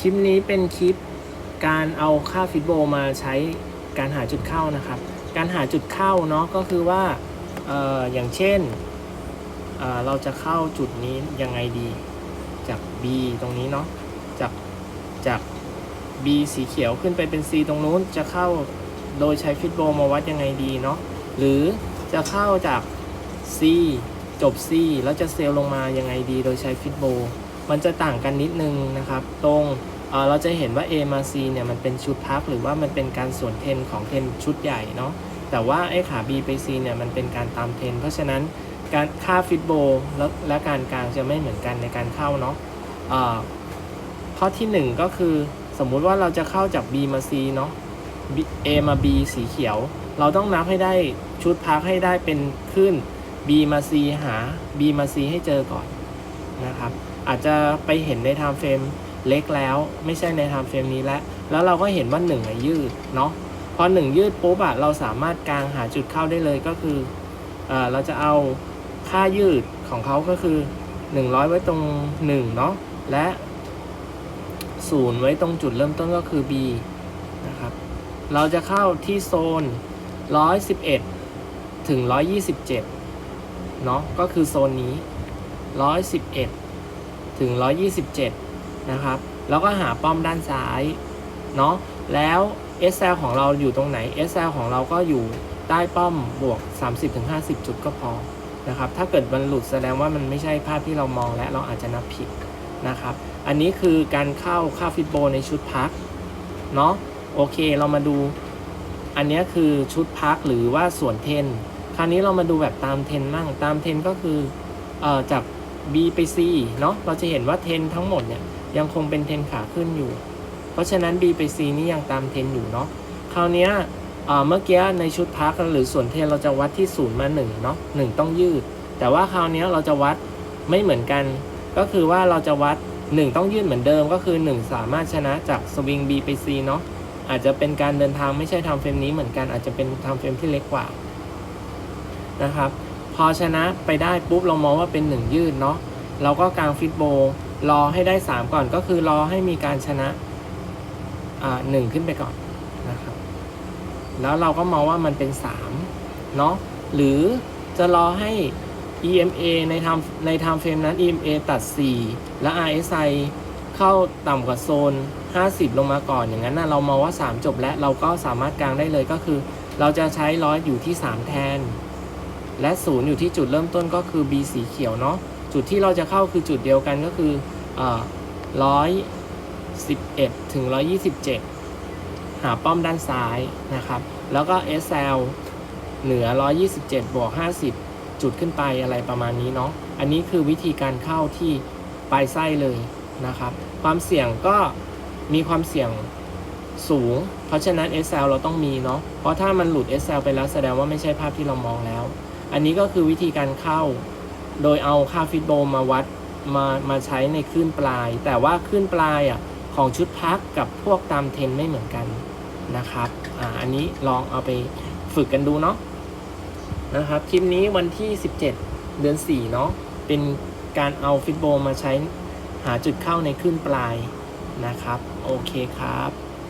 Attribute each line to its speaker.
Speaker 1: คลิปนี้เป็นคลิปการเอาค่าฟิตโบมาใช้การหาจุดเข้านะครับ การหาจุดเข้าเนาะก็คือว่าอออย่างเช่นเเราจะเข้าจุดนี้ยังไงดี จาก B ตรงนี้เนาะจากจาก B สีเขียวขึ้นไปเป็น C ตรงนู้นจะเข้าโดยใช้ฟิตโบมาวัดยังไงดีเนาะหรือจะเข้าจาก C จบ C แล้วจะเซลล์ลงมายังไงดีโดยใช้ฟิตโบ มันจะต่างกันนิดนึงนะครับ ตรงเเราจะเห็นว่า A มา C เนี่ยมันเป็นชุดพักหรือว่ามันเป็นการสวนเทนของเทนชุดใหญ่เนาะแต่ว่าไอ้ขา B ไป C เนี่ยมันเป็นการตามเทน เพราะฉะนั้นการค่าฟิตโบและและการกลางจะไม่เหมือนกันในการเข้าเนาะเอ่อข้อทีหนึ่1 ก็คือสมมุติว่าเราจะเข้าจาก B มา C เนาะ A มา B สีเขียว เราต้องนับให้ได้ชุดพักให้ได้เป็นขึ้น B มา C หา B มา C ให้เจอก่อน นะครับ อาจจะไปเห็นในไทม์เฟรมเล็กแล้ว ไม่ใช่ในไทม์เฟรมนี้แล้วแล้วเราก็เห็นว่า1อะยืดเนาะพอ 1 ยืดปุ๊บอะเราสามารถกางหาจุดเข้าได้เลยก็คือเออเราจะเอาค่ายืดของเขาก็คือ 100 ไว้ตรง1เนาะและ0ไว้ตรงจุดเริ่มต้นก็คือ B นะครับเราจะเข้าที่โซน 111 ถึง 127 เนาะก็คือโซนนี้ 111 ถึง 127 นะครับ แล้วก็หาป้อมด้านซ้าย เนาะ แล้ว SL ของเราอยู่ตรงไหน SL ของเราก็อยู่ใต้ป้อมบวก 30-50จุดก็พอ นะครับ ถ้าเกิดมันหลุดแสดงว่ามันไม่ใช่ภาพที่เรามองและเราอาจจะนับผิดนะครับ อันนี้คือการเข้าค่าฟิตโบในชุดพัก เนาะ โอเค เรามาดู อันนี้คือชุดพักหรือว่าส่วนเทน คราวนี้เรามาดูแบบตามเทนมั่ง ตามเทนก็คือ เอ่อ จาก B ไป C เนาะเราจะเห็นว่าเทนทั้งหมดเนี่ยยังคงเป็นเทนขาขึ้นอยู่ เพราะฉะนั้น B ไป C นี่ยังตามเทนอยู่เนาะคราวนี้เอ่อเมื่อกี้ในชุดพักหรือส่วนเทนเราจะวัดที่0มา1เนาะ1ต้องยืด แต่ว่าคราวนี้เราจะวัดไม่เหมือนกัน ก็คือว่าเราจะวัด 1 ต้องยืดเหมือนเดิมก็คือ 1 สามารถชนะจากสวิง B ไป C เนาะอาจจะเป็นการเดินทางไม่ใช่ทำเฟรมนี้เหมือนกันอาจจะเป็นทำเฟรมที่เล็กกว่านะครับ อชนะไปได้ปุ๊บเรามองว่าเป็น1ยืดเนาะเราก็กางฟิตโบรอให้ได้ 3 ก่อนก็คือรอให้มีการชนะอ่าหนึ่งขึ้นไปก่อนนะครับแล้วเราก็มองว่ามันเป็น3เนาะหรือจะรอให้ EMA ในทำในทำเฟรมนั้น EMA ตัด 4 และ RSI เข้าต่ำกว่าโซน 50 ลงมาก่อนอย่างนั้นนะเรามองว่า 3 จบแล้วเราก็สามารถกางได้เลยก็คือ เราจะใช้ร้อยอยู่ที่ 3 แทน และ0อยู่ที่จุดเริ่มต้นก็คือ B สีเขียวเนาะจุดที่เราจะเข้าคือจุดเดียวกันก็คือร้อยสิบเอ็ดถึงร้อยยี่สิบเจ็ดหาป้อมด้านซ้ายนะครับ แล้วก็ SL เหนือ 127 บวก 50 จุดขึ้นไปอะไรประมาณนี้เนาะ อันนี้คือวิธีการเข้าที่ปลายไส้เลยนะครับ ความเสี่ยงก็มีความเสี่ยงสูง เพราะฉะนั้น SL เราต้องมีเนาะ เพราะถ้ามันหลุด SL ไปแล้วแสดงว่าไม่ใช่ภาพที่เรามองแล้ว อันนี้ก็คือวิธีการเข้า โดยเอาค่าฟิตโบมาวัดมามาใช้ในคลื่นปลาย แต่ว่าคลื่นปลายอะของชุดพักกับพวกตามเทนไม่เหมือนกันนะครับอ่าอันนี้ลองเอาไปฝึกกันดูเนาะนะครับคลิปนี้วันที่ 17 เดือน 4 เนาะเป็นการเอาฟิตโบมาใช้หาจุดเข้าในคลื่นปลายนะครับ โอเคครับ